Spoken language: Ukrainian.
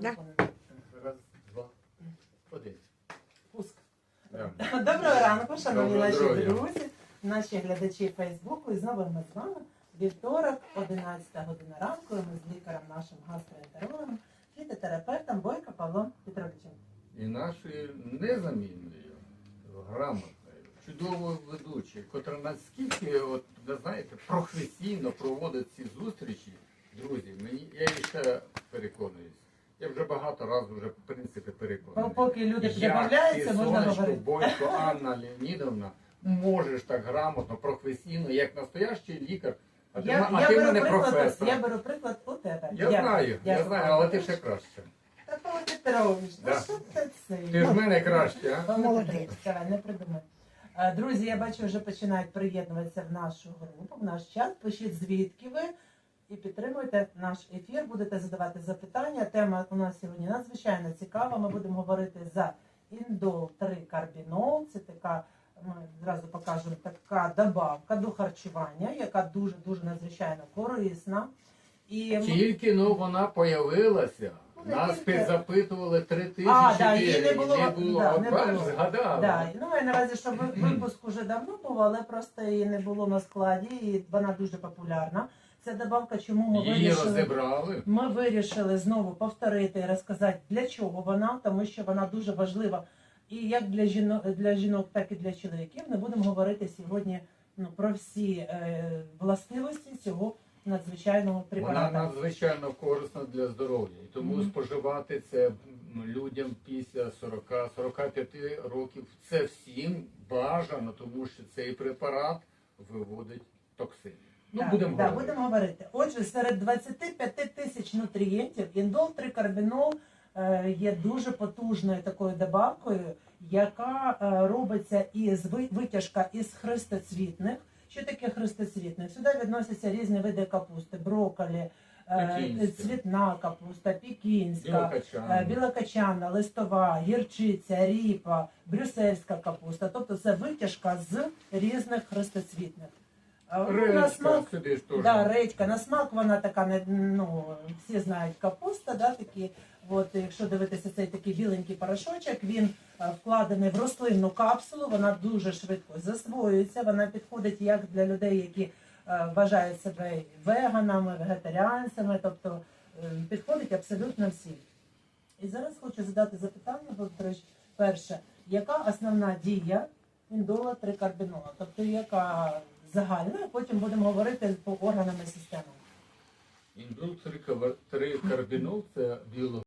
телефону. Раз, два, один. Пуск. Да. Доброго ранку, шановні Доброго наші здоров'я. друзі, наші глядачі Фейсбуку. І знову ми з вами. Вівторок, 11 година ранку. і Ми з лікарем нашим гастроентерологом, фітотерапевтом Бойко Павлом Петровичем. І нашою незамінною, грамотною, чудовою ведучою, котра наскільки, от, ви знаєте, професійно проводить ці зустрічі, друзі, мені, я і ще переконуюсь. Я багато разів вже, в принципі, переконаний. Поки люди ти, можна говорити. Бойко Анна Леонідовна, можеш так грамотно, професійно, як настоящий лікар, а ти, Я, а я, ти беру мене приклад, професор. я беру приклад у тебе. Я Дякую. знаю, я Дякую, знаю, але ти ще краще. Та Павло Петрович, ну Да. що ти це? Ти ж мене краще, а? Молодець. Давай, не придумай. Е, Друзі, я бачу, вже починають приєднуватися в нашу групу, в наш чат. Пишіть звідки ви і підтримуйте наш ефір. Будете задавати запитання. Тема у нас сьогодні надзвичайно цікава. Ми будемо говорити за індол 3 карбінол. Це така, ми зразу покажемо, така добавка до харчування, яка дуже дуже надзвичайно корисна. І Тільки ну вона появилася. Ну, Нас тільки. підзапитували три тижні. А, да, її не було, Не було. да, не було. згадала. Да, ну і наразі, що випуск уже давно був, але просто її не було на складі, і вона дуже популярна. Ця добавка, чому ми Її вирішили. розібрали. Ми вирішили знову повторити і розказати, для чого вона, тому що вона дуже важлива і як для жінок, для жінок, так і для чоловіків. Ми будемо говорити сьогодні ну, про всі е, властивості цього надзвичайного Вона надзвичайно корисна для здоров'я. І тому Мгм. споживати це людям після 40-45 років це всім бажано, тому що цей препарат виводить токсини. Ну, Так, будемо да, говорити. будемо говорити. Отже, серед 25 тисяч нутрієнтів індол трикарбінол е, є дуже потужною такою добавкою, яка е, робиться із ви- витяжка із хрестоцвітних. Що таке хрестоцвітних? Сюди відносяться різні види капусти, брокколі, е, Пекінська. цвітна капуста, пікінська, Білокачан. Е, білокачана, листова, гірчиця, ріпа, брюссельська капуста. Тобто це витяжка з різних хрестоцвітних. Ну, на Речка смак, сюди ж теж. да, редька. На смак вона така, не- ну, всі знають капуста, да, такі. От, якщо дивитися цей такий біленький порошочок, він е, вкладений в рослинну капсулу, вона дуже швидко засвоюється, вона підходить як для людей, які е, вважають себе веганами, вегетаріанцями, тобто е, підходить абсолютно всім. І зараз хочу задати запитання, Петрович. перше, яка основна дія індола трикарбінола? Тобто яка загальна, а потім будемо говорити по органам і системам. три трикарбінол це біологічний